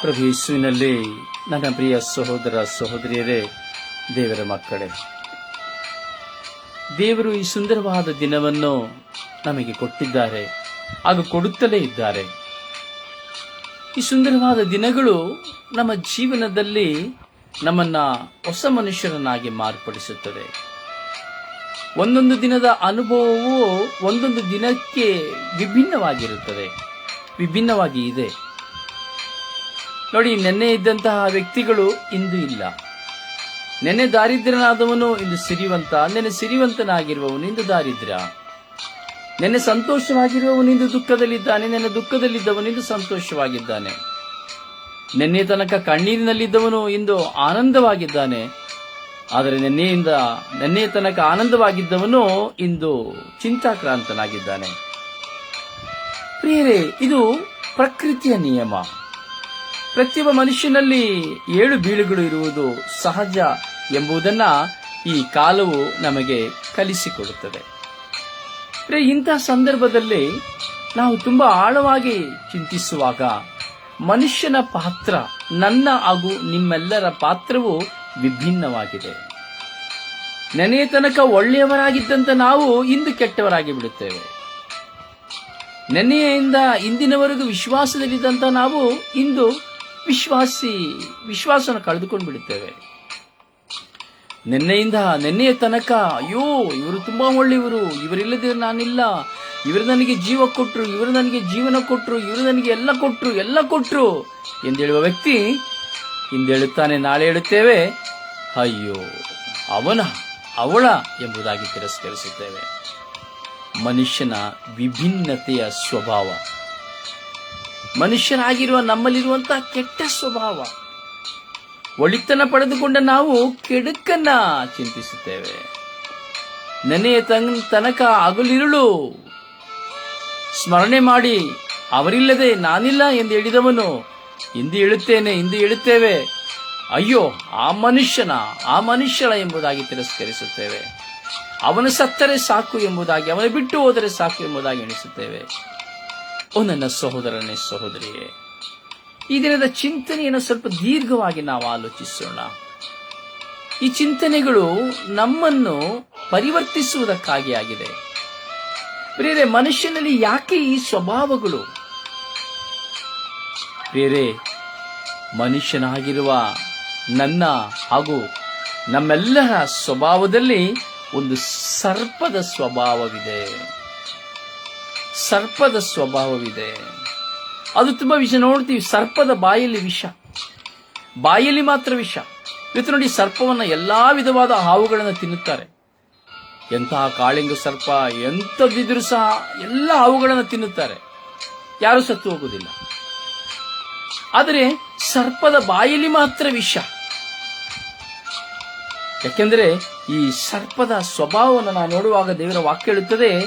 ಪ್ರಭು ಯೇಸುವಿನಲ್ಲಿ ನನ್ನ ಪ್ರಿಯ ಸಹೋದರ ಸಹೋದರಿಯರೇ, ದೇವರ ಮಕ್ಕಳೇ, ದೇವರು ಈ ಸುಂದರವಾದ ದಿನವನ್ನು ನಮಗೆ ಕೊಟ್ಟಿದ್ದಾರೆ ಹಾಗೂ ಕೊಡುತ್ತಲೇ ಇದ್ದಾರೆ. ಈ ಸುಂದರವಾದ ದಿನಗಳು ನಮ್ಮ ಜೀವನದಲ್ಲಿ ನಮ್ಮನ್ನ ಹೊಸ ಮನುಷ್ಯರನ್ನಾಗಿ ಮಾರ್ಪಡಿಸುತ್ತದೆ. ಒಂದೊಂದು ದಿನದ ಅನುಭವವು ಒಂದೊಂದು ದಿನಕ್ಕೆ ವಿಭಿನ್ನವಾಗಿರುತ್ತದೆ. ವಿಭಿನ್ನವಾಗಿ ಇದೆ. ನೋಡಿ, ನೆನ್ನೆ ಇದ್ದಂತಹ ವ್ಯಕ್ತಿಗಳು ಇಂದು ಇಲ್ಲ. ನೆನ್ನೆ ದಾರಿದ್ರ್ಯನಾದವನು ಇಂದು ಸಿರಿವಂತ, ನೆನ್ನೆ ಸಿರಿವಂತನಾಗಿರುವವನು ಇಂದು ದಾರಿದ್ರ್ಯ. ನೆನ್ನೆ ಸಂತೋಷವಾಗಿರುವವನು ಇಂದು ದುಃಖದಲ್ಲಿದ್ದಾನೆ, ನೆನ್ನೆ ದುಃಖದಲ್ಲಿದ್ದವನು ಇಂದು ಸಂತೋಷವಾಗಿದ್ದಾನೆ. ನೆನ್ನೆ ತನಕ ಕಣ್ಣೀರಿನಲ್ಲಿದ್ದವನು ಇಂದು ಆನಂದವಾಗಿದ್ದಾನೆ. ಆದರೆ ನಿನ್ನೆಯಿಂದ ನಿನ್ನೆ ತನಕ ಆನಂದವಾಗಿದ್ದವನು ಇಂದು ಚಿಂತಾಕ್ರಾಂತನಾಗಿದ್ದಾನೆ. ಪ್ರಿಯರೇ, ಇದು ಪ್ರಕೃತಿಯ ನಿಯಮ. ಪ್ರತಿಯೊಬ್ಬ ಮನುಷ್ಯನಲ್ಲಿ ಏಳು ಬೀಳುಗಳು ಇರುವುದು ಸಹಜ ಎಂಬುದನ್ನ ಈ ಕಾಲವು ನಮಗೆ ಕಲಿಸಿಕೊಡುತ್ತದೆ. ಇಂತಹ ಸಂದರ್ಭದಲ್ಲಿ ನಾವು ತುಂಬಾ ಆಳವಾಗಿ ಚಿಂತಿಸುವಾಗ ಮನುಷ್ಯನ ಪಾತ್ರ ನನ್ನ ಹಾಗೂ ನಿಮ್ಮೆಲ್ಲರ ಪಾತ್ರವು ವಿಭಿನ್ನವಾಗಿದೆ. ನೆನೆಯ ತನಕ ಒಳ್ಳೆಯವರಾಗಿದ್ದಂತ ನಾವು ಇಂದು ಕೆಟ್ಟವರಾಗಿ ಬಿಡುತ್ತೇವೆ. ನೆನೆಯಿಂದ ಇಂದಿನವರೆಗೂ ವಿಶ್ವಾಸದಲ್ಲಿದ್ದಂತ ನಾವು ಇಂದು ವಿಶ್ವಾಸಿ ವಿಶ್ವಾಸನ ಕಳೆದುಕೊಂಡು ಬಿಡುತ್ತೇವೆ. ನಿನ್ನೆಯಿಂದ ನೆನ್ನೆಯ ತನಕ, ಅಯ್ಯೋ, ಇವರು ತುಂಬಾ ಒಳ್ಳೆಯವರು ಇವರಿಲ್ಲದೆ ನಾನಿಲ್ಲ, ಇವರು ನನಗೆ ಜೀವ ಕೊಟ್ರು, ಇವರು ನನಗೆ ಜೀವನ ಕೊಟ್ರು, ಇವರು ನನಗೆ ಎಲ್ಲ ಕೊಟ್ರು ಎಲ್ಲ ಕೊಟ್ರು ಎಂದೇಳುವ ವ್ಯಕ್ತಿ ಇಂದೇಳುತ್ತಾನೆ, ನಾಳೆ ಹೇಳುತ್ತೇವೆ, ಅಯ್ಯೋ, ಅವನ ಅವಳ ಎಂಬುದಾಗಿ ತಿರಸ್ಕರಿಸುತ್ತೇವೆ. ಮನುಷ್ಯನ ವಿಭಿನ್ನತೆಯ ಸ್ವಭಾವ. ಮನುಷ್ಯನಾಗಿರುವ ನಮ್ಮಲ್ಲಿರುವಂತಹ ಕೆಟ್ಟ ಸ್ವಭಾವ. ಒಳಿತನ ಪಡೆದುಕೊಂಡ ನಾವು ಕೆಡುಕನ್ನ ಚಿಂತಿಸುತ್ತೇವೆ. ನೆನೆಯ ತನ್, ತನಕ ಅಗಲಿರುಳು. ಸ್ಮರಣೆ ಮಾಡಿ, ಅವರಿಲ್ಲದೆ ನಾನಿಲ್ಲ ಎಂದು ಹೇಳಿದವನು, ಇಂದು ಹೇಳುತ್ತೇನೆ, ಇಂದು ಹೇಳುತ್ತೇವೆ. ಅಯ್ಯೋ, ಆ ಮನುಷ್ಯನ, ಆ ಮನುಷ್ಯಳ ಎಂಬುದಾಗಿ ತಿರಸ್ಕರಿಸುತ್ತೇವೆ. ಅವನು ಸತ್ತರೆ ಸಾಕು ಎಂಬುದಾಗಿ, ಅವನ ಬಿಟ್ಟು ಹೋದರೆ ಸಾಕು ಎಂಬುದಾಗಿ ಎಣಿಸುತ್ತೇವೆ. ಓ ನನ್ನ ಸಹೋದರನೇ ಸಹೋದರಿಯೇ, ಈ ದಿನದ ಚಿಂತನೆಯನ್ನು ಸ್ವಲ್ಪ ದೀರ್ಘವಾಗಿ ನಾವು ಆಲೋಚಿಸೋಣ. ಈ ಚಿಂತನೆಗಳು ನಮ್ಮನ್ನು ಪರಿವರ್ತಿಸುವುದಕ್ಕಾಗಿ ಆಗಿದೆ. ಬೇರೆ ಮನುಷ್ಯನಲ್ಲಿ ಯಾಕೆ ಈ ಸ್ವಭಾವಗಳು? ಬೇರೆ ಮನುಷ್ಯನಾಗಿರುವ ನನ್ನ ಹಾಗೂ ನಮ್ಮೆಲ್ಲರ ಸ್ವಭಾವದಲ್ಲಿ ಒಂದು ಸರ್ಪದ ಸ್ವಭಾವವಿದೆ. ಸರ್ಪದ ಸ್ವಭಾವವಿದೆ. ಅದು ತುಂಬಾ ವಿಷ ನೋಡ್ತೀವಿ. ಸರ್ಪದ ಬಾಯಲ್ಲಿ ವಿಷ. ಬಾಯಲ್ಲಿ ಮಾತ್ರ ವಿಷ. ಇವತ್ತು ನೋಡಿ ಸರ್ಪವನ್ನ ಎಲ್ಲಾ ವಿಧವಾದ ಹಾವುಗಳನ್ನು ತಿನ್ನುತ್ತಾರೆ. ಎಂತಹ ಕಾಳಿಂಗ ಸರ್ಪ, ಎಂಥದ್ದಿದ್ರೂ ಸಹ ಎಲ್ಲ ಹಾವುಗಳನ್ನು ತಿನ್ನುತ್ತಾರೆ. ಯಾರು ಸತ್ತು ಹೋಗುವುದಿಲ್ಲ. ಆದರೆ ಸರ್ಪದ ಬಾಯಲ್ಲಿ ಮಾತ್ರ ವಿಷ. ಯಾಕೆಂದರೆ ಈ ಸರ್ಪದ ಸ್ವಭಾವವನ್ನು ನಾವು ನೋಡುವಾಗ ದೇವರ ವಾಕ್ಯ ಹೇಳುತ್ತದೆ,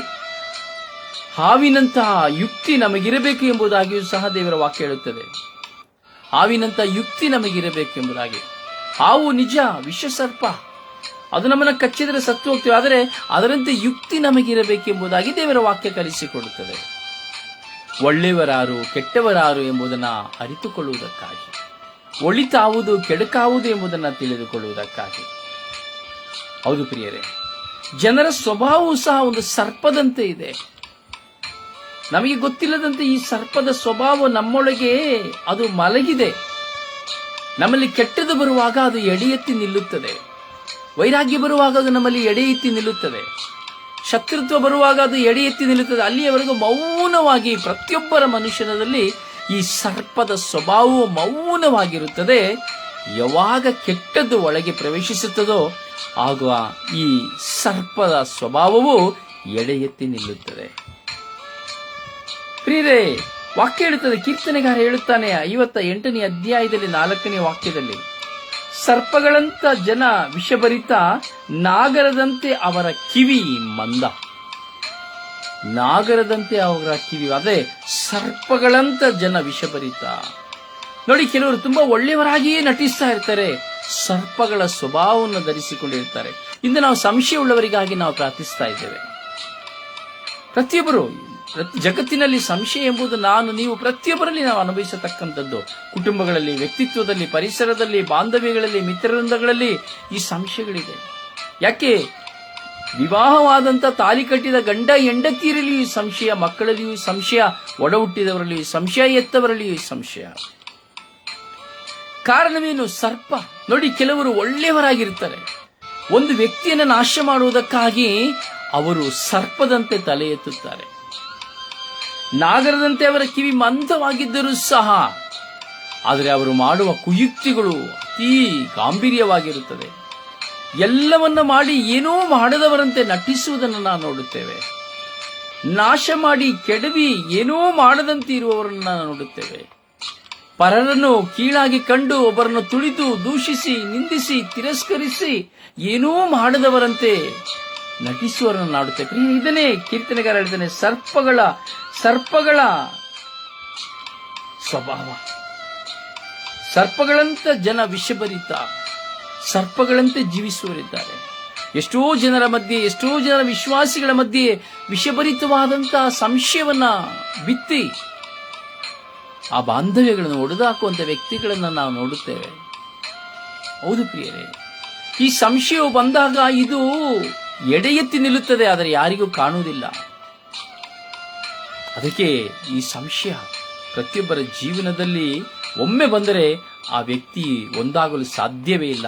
ಹಾವಿನಂತಹ ಯುಕ್ತಿ ನಮಗಿರಬೇಕು ಎಂಬುದಾಗಿಯೂ ಸಹ ದೇವರ ವಾಕ್ಯ ಹೇಳುತ್ತದೆ. ಹಾವಿನಂತಹ ಯುಕ್ತಿ ನಮಗಿರಬೇಕು ಎಂಬುದಾಗಿ. ಹಾವು ನಿಜ, ವಿಷ ಸರ್ಪ. ಅದು ನಮ್ಮನ್ನು ಕಚ್ಚಿದರೆ ಸತ್ತು ಹೋಗ್ತೀವಿ ಆದರೆ ಅದರಂತೆ ಯುಕ್ತಿ ನಮಗಿರಬೇಕೆಂಬುದಾಗಿ ದೇವರ ವಾಕ್ಯ ಕಲಿಸಿಕೊಡುತ್ತದೆ. ಒಳ್ಳೆಯವರಾರು ಕೆಟ್ಟವರಾರು ಎಂಬುದನ್ನು ಅರಿತುಕೊಳ್ಳುವುದಕ್ಕಾಗಿ, ಒಳಿತಾವುದು ಕೆಡುಕಾವುದು ಎಂಬುದನ್ನು ತಿಳಿದುಕೊಳ್ಳುವುದಕ್ಕಾಗಿ. ಹೌದು ಪ್ರಿಯರೇ, ಜನರ ಸ್ವಭಾವವು ಸಹ ಒಂದು ಸರ್ಪದಂತೆ ಇದೆ. ನಮಗೆ ಗೊತ್ತಿಲ್ಲದಂತೆ ಈ ಸರ್ಪದ ಸ್ವಭಾವ ನಮ್ಮೊಳಗೆ ಅದು ಮಲಗಿದೆ. ನಮ್ಮಲ್ಲಿ ಕೆಟ್ಟದು ಬರುವಾಗ ಅದು ಎಡೆ ಎತ್ತಿ ನಿಲ್ಲುತ್ತದೆ. ವೈರಾಗ್ಯ ಬರುವಾಗ ಅದು ನಮ್ಮಲ್ಲಿ ಎಡೆ ಎತ್ತಿ ನಿಲ್ಲುತ್ತದೆ. ಶತ್ರುತ್ವ ಬರುವಾಗ ಅದು ಎಡೆ ಎತ್ತಿ ನಿಲ್ಲುತ್ತದೆ. ಅಲ್ಲಿಯವರೆಗೂ ಮೌನವಾಗಿ ಪ್ರತಿಯೊಬ್ಬರ ಮನುಷ್ಯನದಲ್ಲಿ ಈ ಸರ್ಪದ ಸ್ವಭಾವವು ಮೌನವಾಗಿರುತ್ತದೆ. ಯಾವಾಗ ಕೆಟ್ಟದ್ದು ಒಳಗೆ ಪ್ರವೇಶಿಸುತ್ತದೋ ಆಗ ಈ ಸರ್ಪದ ಸ್ವಭಾವವು ಎಡೆ ಎತ್ತಿ ನಿಲ್ಲುತ್ತದೆ. ಪ್ರಿಯರೇ, ವಾಕ್ಯ ಹೇಳುತ್ತದೆ, ಕೀರ್ತನೆಗಾರ ಹೇಳುತ್ತಾನೆ ಐವತ್ತ ಎಂಟನೇ ಅಧ್ಯಾಯದಲ್ಲಿ ನಾಲ್ಕನೇ ವಾಕ್ಯದಲ್ಲಿ. ಸರ್ಪಗಳಂತ ಜನ ವಿಷಭರಿತ ನಾಗರದಂತೆ ಅವರ ಕಿವಿ ಮಂದ. ನಾಗರದಂತೆ ಅವರ ಕಿವಿ, ಅದೇ ಸರ್ಪಗಳಂತ ಜನ ವಿಷಭರಿತ. ನೋಡಿ, ಕೆಲವರು ತುಂಬಾ ಒಳ್ಳೆಯವರಾಗಿಯೇ ನಟಿಸ್ತಾ ಇರ್ತಾರೆ, ಸರ್ಪಗಳ ಸ್ವಭಾವವನ್ನು ಧರಿಸಿಕೊಂಡಿರ್ತಾರೆ. ಇಂದು ನಾವು ಸಂಶಯ ಉಳ್ಳವರಿಗಾಗಿ ನಾವು ಪ್ರಾರ್ಥಿಸ್ತಾ ಇದ್ದೇವೆ. ಪ್ರತಿಯೊಬ್ಬರು, ಪ್ರತಿ- ಜಗತ್ತಿನಲ್ಲಿ ಸಂಶಯ ಎಂಬುದು ನಾನು, ನೀವು ಪ್ರತಿಯೊಬ್ಬರಲ್ಲಿ ನಾವು ಅನುಭವಿಸತಕ್ಕಂಥದ್ದು. ಕುಟುಂಬಗಳಲ್ಲಿ, ವ್ಯಕ್ತಿತ್ವದಲ್ಲಿ, ಪರಿಸರದಲ್ಲಿ, ಬಾಂಧವ್ಯಗಳಲ್ಲಿ ಮಿತ್ರವೃಂದಗಳಲ್ಲಿ ಈ ಸಂಶಯಗಳಿದೆ. ಯಾಕೆ? ವಿವಾಹವಾದಂತ ತಾಲಿ ಕಟ್ಟಿದ ಗಂಡ ಹೆಂಡತಿಯರಲ್ಲಿಯೂ ಸಂಶಯ ಮಕ್ಕಳಲ್ಲಿಯೂ ಸಂಶಯ ಒಡ ಹುಟ್ಟಿದವರಲ್ಲಿ ಸಂಶಯ ಎತ್ತವರಲ್ಲಿಯೂ ಸಂಶಯ. ಕಾರಣವೇನು? ಸರ್ಪ. ನೋಡಿ, ಕೆಲವರು ಒಳ್ಳೆಯವರಾಗಿರ್ತಾರೆ. ಒಂದು ವ್ಯಕ್ತಿಯನ್ನು ನಾಶ ಮಾಡುವುದಕ್ಕಾಗಿ ಅವರು ಸರ್ಪದಂತೆ ತಲೆ ಎತ್ತುತ್ತಾರೆ. ನಾಗರದಂತೆ ಅವರ ಕಿವಿ ಮಂದವಾಗಿದ್ದರೂ ಸಹ, ಆದರೆ ಅವರು ಮಾಡುವ ಕುಯುಕ್ತಿಗಳು ಅತೀ ಗಾಂಭೀರ್ಯವಾಗಿರುತ್ತದೆ. ಎಲ್ಲವನ್ನ ಮಾಡಿ ಏನೋ ಮಾಡದವರಂತೆ ನಟಿಸುವುದನ್ನು ನಾವು ನೋಡುತ್ತೇವೆ. ನಾಶ ಮಾಡಿ ಕೆಡವಿ ಏನೋ ಮಾಡದಂತೆ ಇರುವವರನ್ನ ನೋಡುತ್ತೇವೆ. ಪರರನ್ನು ಕೀಳಾಗಿ ಕಂಡು ಒಬ್ಬರನ್ನು ತುಳಿದು ದೂಷಿಸಿ, ನಿಂದಿಸಿ, ತಿರಸ್ಕರಿಸಿ ಏನೂ ಮಾಡದವರಂತೆ ನಟಿಸುವವರನ್ನು ನಾಡುತ್ತೇವೆ. ಇದನ್ನೇ ಕೀರ್ತನೆಗಾರ ಹೇಳ್ತಾನೆ ಸರ್ಪಗಳ ಸರ್ಪಗಳ ಸ್ವಭಾವ. ಸರ್ಪಗಳಂತ ಜನ ವಿಷಭರಿತ. ಸರ್ಪಗಳಂತೆ ಜೀವಿಸುವರಿದ್ದಾರೆ ಎಷ್ಟೋ ಜನರ ಮಧ್ಯೆ, ಎಷ್ಟೋ ಜನರ ವಿಶ್ವಾಸಿಗಳ ಮಧ್ಯೆ ವಿಷಭರಿತವಾದಂತಹ ಸಂಶಯವನ್ನ ಬಿತ್ತಿ ಆ ಬಾಂಧವ್ಯಗಳನ್ನು ಒಡೆದಾಕುವಂತ ವ್ಯಕ್ತಿಗಳನ್ನು ನಾವು ನೋಡುತ್ತೇವೆ. ಹೌದು ಪ್ರಿಯರೇ, ಈ ಸಂಶಯವು ಬಂದಾಗ ಇದು ಎಡೆ ಎತ್ತಿ ನಿಲ್ಲುತ್ತದೆ, ಆದರೆ ಯಾರಿಗೂ ಕಾಣುವುದಿಲ್ಲ. ಅದಕ್ಕೆ ಈ ಸಂಶಯ ಪ್ರತಿಯೊಬ್ಬರ ಜೀವನದಲ್ಲಿ ಒಮ್ಮೆ ಬಂದರೆ ಆ ವ್ಯಕ್ತಿ ಒಂದಾಗಲು ಸಾಧ್ಯವೇ ಇಲ್ಲ.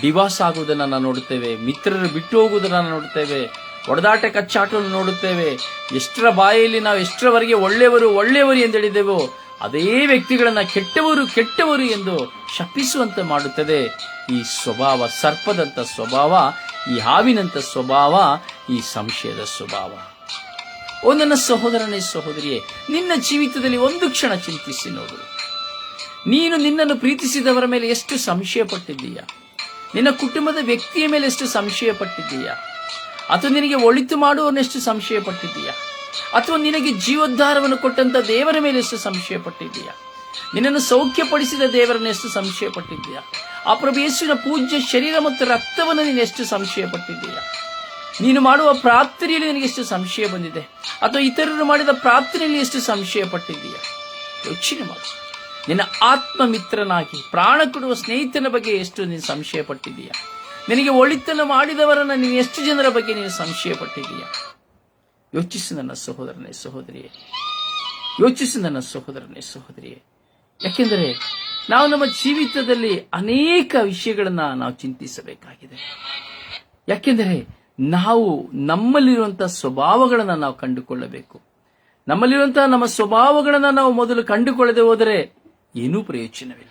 ಡಿವಾಸ್ ಆಗುವುದನ್ನು ನಾವು ನೋಡುತ್ತೇವೆ, ಮಿತ್ರರು ಬಿಟ್ಟು ಹೋಗುವುದನ್ನು ನೋಡುತ್ತೇವೆ, ಒಡೆದಾಟ ಕಚ್ಚಾಟವನ್ನು ನೋಡುತ್ತೇವೆ, ಎಷ್ಟರ ಬಾಯಲ್ಲಿ ನಾವು ಎಷ್ಟರವರೆಗೆ ಒಳ್ಳೆಯವರು ಒಳ್ಳೆಯವರು ಎಂದು ಹೇಳಿದೆವೋ, ಅದೇ ವ್ಯಕ್ತಿಗಳನ್ನ ಕೆಟ್ಟವರು ಕೆಟ್ಟವರು ಎಂದು ಶಪಿಸುವಂತೆ ಮಾಡುತ್ತದೆ. ಈ ಸ್ವಭಾವ ಸರ್ಪದಂತ ಸ್ವಭಾವ, ಈ ಹಾವಿನಂತ ಸ್ವಭಾವ, ಈ ಸಂಶಯದ ಸ್ವಭಾವ. ಓ ನನ್ನ ಸಹೋದರನೇ ಸಹೋದರಿಯೇ, ನಿನ್ನ ಜೀವಿತದಲ್ಲಿ ಒಂದು ಕ್ಷಣ ಚಿಂತಿಸಿ ನೋಡು. ನೀನು ನಿನ್ನನ್ನು ಪ್ರೀತಿಸಿದವರ ಮೇಲೆ ಎಷ್ಟು ಸಂಶಯ ಪಟ್ಟಿದ್ದೀಯ ನಿನ್ನ ಕುಟುಂಬದ ವ್ಯಕ್ತಿಯ ಮೇಲೆ ಎಷ್ಟು ಸಂಶಯ ಪಟ್ಟಿದ್ದೀಯಾ ಅಥವಾ ನಿನಗೆ ಒಳಿತು ಮಾಡುವವನೆಷ್ಟು ಸಂಶಯ ಪಟ್ಟಿದ್ದೀಯ ಅಥವಾ ನಿನಗೆ ಜೀವೋದ್ಧಾರವನ್ನು ಕೊಟ್ಟಂತ ದೇವರ ಮೇಲೆ ಎಷ್ಟು ಸಂಶಯ ಪಟ್ಟಿದ್ದೀಯಾ ನಿನ್ನನ್ನು ಸೌಖ್ಯಪಡಿಸಿದ ದೇವರನ್ನು ಎಷ್ಟು ಸಂಶಯ ಪಟ್ಟಿದ್ದೀಯ ಆ ಪ್ರಭು ಯೇಸುವಿನ ಪೂಜ್ಯ ಶರೀರ ಮತ್ತು ರಕ್ತವನ್ನು ನೀನು ಎಷ್ಟು ಸಂಶಯ ಪಟ್ಟಿದ್ದೀಯಾ ನೀನು ಮಾಡುವ ಪ್ರಾರ್ಥನೆಯಲ್ಲಿ ನಿನಗೆ ಎಷ್ಟು ಸಂಶಯ ಬಂದಿದೆ? ಅಥವಾ ಇತರರು ಮಾಡಿದ ಪ್ರಾರ್ಥನೆಯಲ್ಲಿ ಎಷ್ಟು ಸಂಶಯ ಪಟ್ಟಿದ್ದೀಯ ಯೋಚನೆ ಮಾಡು. ನಿನ್ನ ಆತ್ಮಮಿತ್ರನಾಗಿ, ಪ್ರಾಣ ಕೊಡುವ ಸ್ನೇಹಿತನ ಬಗ್ಗೆ ಎಷ್ಟು ನೀನು ಸಂಶಯ ಪಟ್ಟಿದೀಯ ನಿನಗೆ ಒಳಿತನ್ನು ಮಾಡಿದವರನ್ನ ನೀನು ಎಷ್ಟು ಜನರ ಬಗ್ಗೆ ನೀನು ಸಂಶಯ ಪಟ್ಟಿದೀಯ ಯೋಚಿಸು ನನ್ನ ಸಹೋದರನೇ, ಸಹೋದರಿಯೇ. ಯೋಚಿಸು ನನ್ನ ಸಹೋದರನೇ, ಸಹೋದರಿಯೇ. ಯಾಕೆಂದರೆ ನಾವು ನಮ್ಮ ಜೀವಿತದಲ್ಲಿ ಅನೇಕ ವಿಷಯಗಳನ್ನ ನಾವು ಚಿಂತಿಸಬೇಕಾಗಿದೆ. ಯಾಕೆಂದರೆ ನಾವು ನಮ್ಮಲ್ಲಿರುವಂತಹ ಸ್ವಭಾವಗಳನ್ನ ನಾವು ಕಂಡುಕೊಳ್ಳಬೇಕು. ನಮ್ಮಲ್ಲಿರುವಂತಹ ನಮ್ಮ ಸ್ವಭಾವಗಳನ್ನ ನಾವು ಮೊದಲು ಕಂಡುಕೊಳ್ಳದೆ ಹೋದರೆ ಏನೂ ಪ್ರಯೋಜನವಿಲ್ಲ.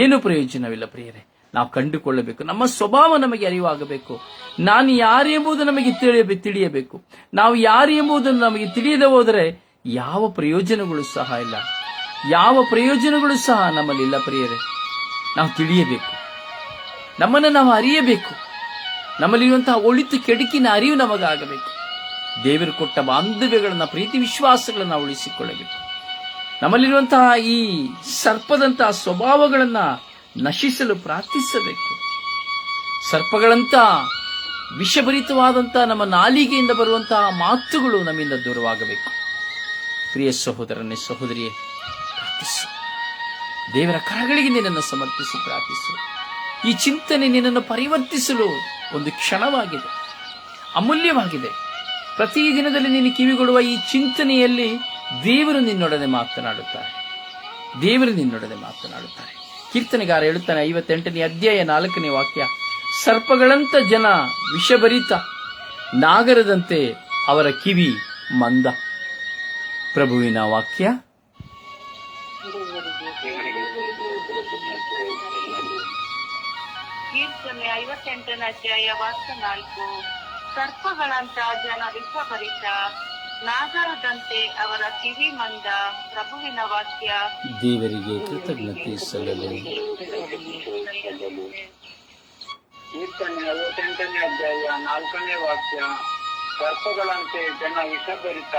ಏನು ಪ್ರಯೋಜನವಿಲ್ಲ ಪ್ರಿಯರೇ. ನಾವು ಕಂಡುಕೊಳ್ಳಬೇಕು. ನಮ್ಮ ಸ್ವಭಾವ ನಮಗೆ ಅರಿವಾಗಬೇಕು. ನಾನು ಯಾರು ಎಂಬುದು ನಮಗೆ ತಿಳಿಯಬೇ, ತಿಳಿಯಬೇಕು. ನಾವು ಯಾರು ಎಂಬುದನ್ನು ನಮಗೆ ತಿಳಿಯದೆ ಹೋದರೆ ಯಾವ ಪ್ರಯೋಜನಗಳು ಸಹ ಇಲ್ಲ. ಯಾವ ಪ್ರಯೋಜನಗಳು ಸಹ ನಮ್ಮಲ್ಲಿಲ್ಲ ಪ್ರಿಯರೇ. ನಾವು ತಿಳಿಯಬೇಕು. ನಮ್ಮನ್ನು ನಾವು ಅರಿಯಬೇಕು. ನಮ್ಮಲ್ಲಿರುವಂತಹ ಒಳಿತು ಕೆಡುಕಿನ ಅರಿವು ನಮಗಾಗಬೇಕು. ದೇವರು ಕೊಟ್ಟ ಬಾಂಧವ್ಯಗಳನ್ನ, ಪ್ರೀತಿ ವಿಶ್ವಾಸಗಳನ್ನು ಉಳಿಸಿಕೊಳ್ಳಬೇಕು. ನಮ್ಮಲ್ಲಿರುವಂತಹ ಈ ಸರ್ಪದಂತಹ ಸ್ವಭಾವಗಳನ್ನ ನಶಿಸಲು ಪ್ರಾರ್ಥಿಸಬೇಕು. ಸರ್ಪಗಳಂತ ವಿಷಭರಿತವಾದಂತಹ ನಮ್ಮ ನಾಲಿಗೆಯಿಂದ ಬರುವಂತಹ ಮಾತುಗಳು ನಮ್ಮಿಂದ ದೂರವಾಗಬೇಕು. ಪ್ರಿಯ ಸಹೋದರನೇ, ಸಹೋದರಿಯೇ, ಪ್ರಾರ್ಥಿಸು. ದೇವರ ಕರಗಳಿಗೆ ನಿನ್ನನ್ನು ಸಮರ್ಪಿಸಿ ಪ್ರಾರ್ಥಿಸು. ಈ ಚಿಂತನೆ ನಿನ್ನನ್ನು ಪರಿವರ್ತಿಸಲು ಒಂದು ಕ್ಷಣವಾಗಿದೆ, ಅಮೂಲ್ಯವಾಗಿದೆ. ಪ್ರತಿ ದಿನದಲ್ಲಿ ನೀನು ಕಿವಿಗೊಡುವ ಈ ಚಿಂತನೆಯಲ್ಲಿ ದೇವರು ನಿನ್ನೊಡನೆ ಮಾತನಾಡುತ್ತಾರೆ. ದೇವರು ನಿನ್ನೊಡನೆ ಮಾತನಾಡುತ್ತಾರೆ. ಕೀರ್ತನೆಗಾರ ಹೇಳುತ್ತಾನೆ ಐವತ್ತೆಂಟನೇ ಅಧ್ಯಾಯ ನಾಲ್ಕನೇ ವಾಕ್ಯ, ಸರ್ಪಗಳಂತ ಜನ ವಿಷಭರಿತ, ನಾಗರದಂತೆ ಅವರ ಕಿವಿ ಮಂದ. ಪ್ರಭುವಿನ ವಾಕ್ಯ ಸರ್ಪಗಳಂತ ಜನ ವಿಶ್ವಭರಿತ ನಾಗರದಂತೆ ಅವರ ಕಿವಿ ಮಂದ ಪ್ರಭುವಿನ ವಾಕ್ಯ ದೇವರಿಗೆ ಕೃತಜ್ಞತೆ ಸಲ್ಲಲು. ಕೀರ್ತನೆ ಐವತ್ತೆಂಟನೇ ಅಧ್ಯಾಯ ನಾಲ್ಕನೇ ವಾಕ್ಯ ಸರ್ಪಗಳಂತೆ ಜನ ವಿಷಭರಿತ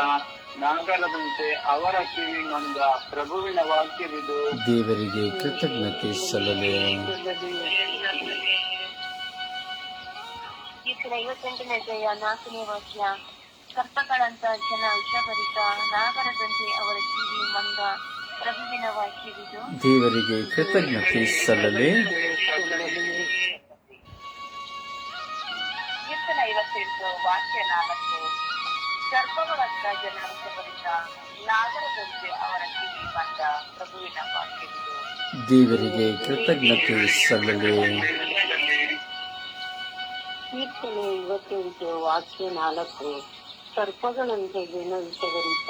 ನಾಗರದಂತೆ ಅವರ ಕಿವಿ ಮಂದ ಪ್ರಭುವಿನ ವಾಕ್ಯವಿದು. ದೇವರಿಗೆ ಕೃತಜ್ಞತೆ ಸಲ್ಲಲು. ಕೀರ್ತನೆ ಐವತ್ತೆಂಟನೇ ಅಧ್ಯಾಯ ನಾಲ್ಕನೇ ವಾಕ್ಯ ಸರ್ಪಗಳಂತ ಜನ ವಿಷಭರಿತ ನಾಗರದಂತೆ ಅವರ ಕಿವಿ ಮಂಗ ಪ್ರಭುವಿನ ವಾಕ್ಯವಿದು ದೇವರಿಗೆ ಕೃತಜ್ಞತೆ ಸಲ್ಲಲಿ. ಕೀರ್ತನ ಐವತ್ತೆಂಟು ವಾಕ್ಯ ನಾಲ್ಕು. ಸರ್ಪಗಳಂತ ಜನ ವಿಷಭರಿತ ನಾಗರದಂತೆ ಅವರ ಕಿವಿ ಮಂದ ಪ್ರಭುವಿನ ವಾಕ್ಯವಿದು ದೇವರಿಗೆ ಕೃತಜ್ಞತೆ ಸಲ್ಲಲಿ. ಕೀರ್ತನೆ ಇವತ್ತೆಂಟು ವಾಕ್ಯ ನಾಲ್ಕು. ಸರ್ಪಗಳಂತೆ ಏನೋ ವಿಷಭರಿತ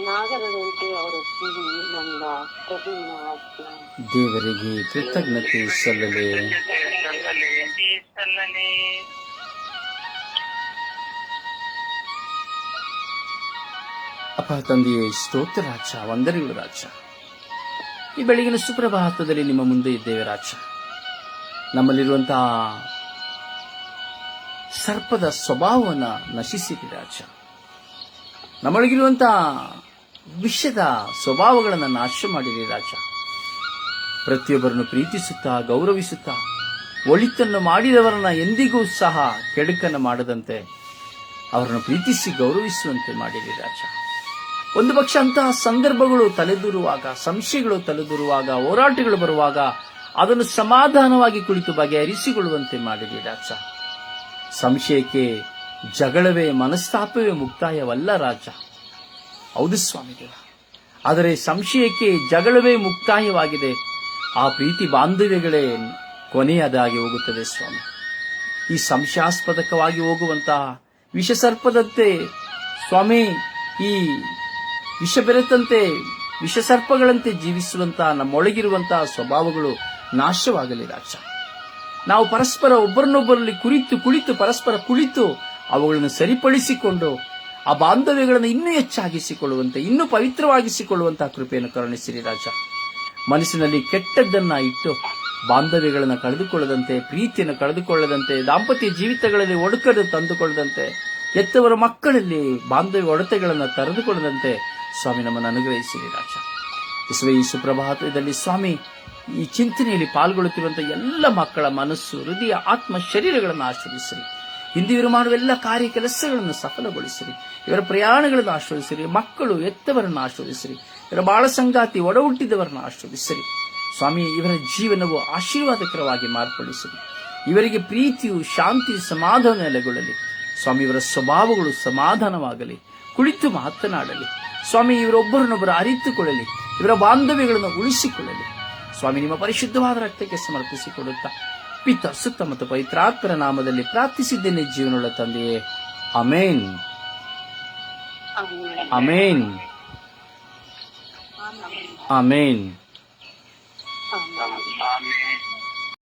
ನಾಗರದಂತೆ ಅವರ ಕಿವಿ ನಂದ ಪ್ರಭುವಿನ ದೇವರಿಗೆ ಕೃತಜ್ಞತೆ ಸಲ್ಲಲಿ. ಅಪ್ಪ ತಂದೆಯೇ, ಸ್ತೋತ್ರ ರಾಜ, ವಂದನೆಗಳು ರಾಜ. ಈ ಬೆಳಗಿನ ಸುಪ್ರಭಾತದಲ್ಲಿ ನಿಮ್ಮ ಮುಂದೆ ಇದ್ದೇವೆ ರಾಜ. ನಮ್ಮಲ್ಲಿರುವಂತಹ ಸರ್ಪದ ಸ್ವಭಾವವನ್ನು ನಶಿಸಿರಿ ರಾಜ. ನಮ್ಮೊಳಗಿರುವಂತಹ ವಿಷದ ಸ್ವಭಾವಗಳನ್ನು ನಾಶ ಮಾಡಿದೆ ರಾಜ. ಪ್ರತಿಯೊಬ್ಬರನ್ನು ಪ್ರೀತಿಸುತ್ತಾ, ಗೌರವಿಸುತ್ತಾ, ಒಳಿತನ್ನು ಮಾಡಿದವರನ್ನ ಎಂದಿಗೂ ಸಹ ಕೆಡುಕನ್ನು ಮಾಡದಂತೆ ಅವರನ್ನು ಪ್ರೀತಿಸಿ, ಗೌರವಿಸುವಂತೆ ಮಾಡಿದೆ ರಾಜ. ಒಂದು ಪಕ್ಷ ಅಂತಹ ಸಂದರ್ಭಗಳು ತಲೆದೂರುವಾಗ, ಸಂಶಯಗಳು ತಲೆದೂರುವಾಗ, ಹೋರಾಟಗಳು ಬರುವಾಗ ಅದನ್ನು ಸಮಾಧಾನವಾಗಿ ಕುಳಿತು ಬಗೆಹರಿಸಿಕೊಳ್ಳುವಂತೆ ಮಾಡಿದೆ ರಾಜ. ಸಂಶಯಕ್ಕೆ ಜಗಳವೇ ಮನಸ್ತಾಪವೇ ಮುಕ್ತಾಯವಲ್ಲ ರಾಜ? ಹೌದು ಸ್ವಾಮಿಗಳ ಆದರೆ ಸಂಶಯಕ್ಕೆ ಜಗಳವೇ ಮುಕ್ತಾಯವಾಗಿದೆ. ಆ ಪ್ರೀತಿ ಬಾಂಧವ್ಯಗಳೇ ಕೊನೆಯದಾಗಿ ಹೋಗುತ್ತದೆ ಸ್ವಾಮಿ. ಈ ಸಂಶಯಾಸ್ಪದಕವಾಗಿ ಹೋಗುವಂತಹ ವಿಷಸರ್ಪದಂತೆ ಸ್ವಾಮಿ ಈ ವಿಷ ಬೆರೆತಂತೆ ವಿಷಸರ್ಪಗಳಂತೆ ಜೀವಿಸುವಂತಹ ನಮ್ಮೊಳಗಿರುವಂತಹ ಸ್ವಭಾವಗಳು ನಾಶವಾಗಲಿ ರಾಜ. ನಾವು ಪರಸ್ಪರ ಒಬ್ಬರನ್ನೊಬ್ಬರಲ್ಲಿ ಕುರಿತು ಕುಳಿತು ಪರಸ್ಪರ ಕುಳಿತು ಅವುಗಳನ್ನು ಸರಿಪಡಿಸಿಕೊಂಡು ಆ ಬಾಂಧವ್ಯಗಳನ್ನು ಇನ್ನೂ ಹೆಚ್ಚಾಗಿಸಿಕೊಳ್ಳುವಂತೆ, ಇನ್ನೂ ಪವಿತ್ರವಾಗಿಸಿಕೊಳ್ಳುವಂತಹ ಕೃಪೆಯನ್ನು ಕರುಣಿಸಿರಿ ರಾಜ. ಮನಸ್ಸಿನಲ್ಲಿ ಕೆಟ್ಟದ್ದನ್ನ ಇಟ್ಟು ಬಾಂಧವ್ಯಗಳನ್ನು ಕಳೆದುಕೊಳ್ಳದಂತೆ, ಪ್ರೀತಿಯನ್ನು ಕಳೆದುಕೊಳ್ಳದಂತೆ, ದಾಂಪತ್ಯ ಜೀವಿತಗಳಲ್ಲಿ ಒಡಕನ್ನು ತಂದುಕೊಳ್ಳದಂತೆ ಎತ್ತವರ ಮಕ್ಕಳಲ್ಲಿ ಬಾಂಧವ್ಯ ಒಡತೆಗಳನ್ನು ತರೆದುಕೊಳ್ಳದಂತೆ ಸ್ವಾಮಿ ನಮ್ಮನ್ನು ಅನುಗ್ರಹಿಸಿರಿ ರಾಜ. ಈ ಸುಪ್ರಭಾತದಲ್ಲಿ ಸ್ವಾಮಿ ಈ ಚಿಂತನೆಯಲ್ಲಿ ಪಾಲ್ಗೊಳ್ಳುತ್ತಿರುವಂತಹ ಎಲ್ಲ ಮಕ್ಕಳ ಮನಸ್ಸು, ಹೃದಯ, ಆತ್ಮ, ಶರೀರಗಳನ್ನು ಆಶ್ರಯಿಸಿರಿ. ಹಿಂದಿವರು ಮಾಡುವ ಎಲ್ಲ ಕಾರ್ಯ ಕೆಲಸಗಳನ್ನು ಸಫಲಗೊಳಿಸಿರಿ. ಇವರ ಪ್ರಯಾಣಗಳನ್ನು ಆಶ್ರಯಿಸಿರಿ. ಮಕ್ಕಳು ಎತ್ತವರನ್ನು ಆಶ್ರಯಿಸಿರಿ. ಇವರ ಬಾಳ ಸಂಗಾತಿ ಒಡ ಹುಟ್ಟಿದವರನ್ನು ಆಶ್ರಯಿಸಿರಿ. ಸ್ವಾಮಿ, ಇವರ ಜೀವನವು ಆಶೀರ್ವಾದಕರವಾಗಿ ಮಾರ್ಪಡಿಸಿರಿ. ಇವರಿಗೆ ಪ್ರೀತಿಯು, ಶಾಂತಿ, ಸಮಾಧಾನ ನೆಲೆಗೊಳ್ಳಲಿ. ಸ್ವಾಮಿ, ಇವರ ಸ್ವಭಾವಗಳು ಸಮಾಧಾನವಾಗಲಿ. ಕುಳಿತು ಮಾತನಾಡಲಿ. ಸ್ವಾಮಿ, ಇವರೊಬ್ಬರನ್ನೊಬ್ಬರು ಅರಿತುಕೊಳ್ಳಲಿ. ಇವರ ಬಾಂಧವ್ಯಗಳನ್ನು ಉಳಿಸಿಕೊಳ್ಳಲಿ. ಸ್ವಾಮಿ ನಿಮ್ಮ ಪರಿಶುದ್ಧವಾದ ರಕ್ತಕ್ಕೆ ಸಮರ್ಪಿಸಿಕೊಡುತ್ತಾ ಪಿತ, ಸುತ್ತ ಮತ್ತು ಪವಿತ್ರಾತ್ಮರ ನಾಮದಲ್ಲಿ ಪ್ರಾರ್ಥಿಸಿದ್ದೇನೆ ಜೀವನೊಳ್ಳ ತಂದೆಯೇ. Amen amen amen